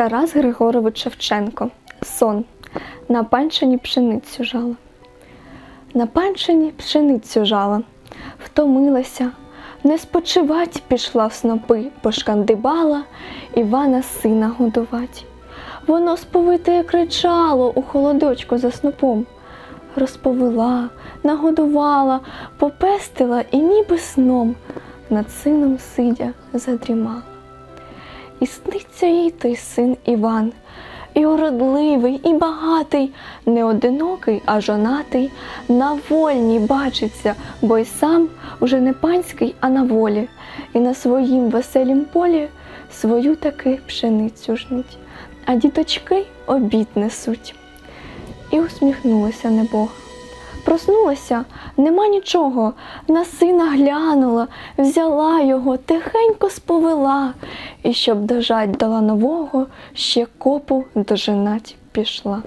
Тарас Григорович Шевченко. Сон. На панчині пшеницю жала. На панчині пшеницю жала. Втомилася, не спочивать пішла в снопи, пошкандибала Івана сина годувать. Воно сповите кричало у холодочку за снопом. Розповела, нагодувала, попестила і ніби сном над сином сидя задрімала. І сниться їй той син Іван, і уродливий, і багатий, не одинокий, а жонатий, на вольній бачиться, бо й сам уже не панський, а на волі, і на своїм веселім полі свою таки пшеницю жнуть, а діточки обід несуть. І усміхнулася небога. Проснулася, нема нічого, на сина глянула, взяла його, тихенько сповела, і щоб дожать дала нового, ще копу дожинать пішла.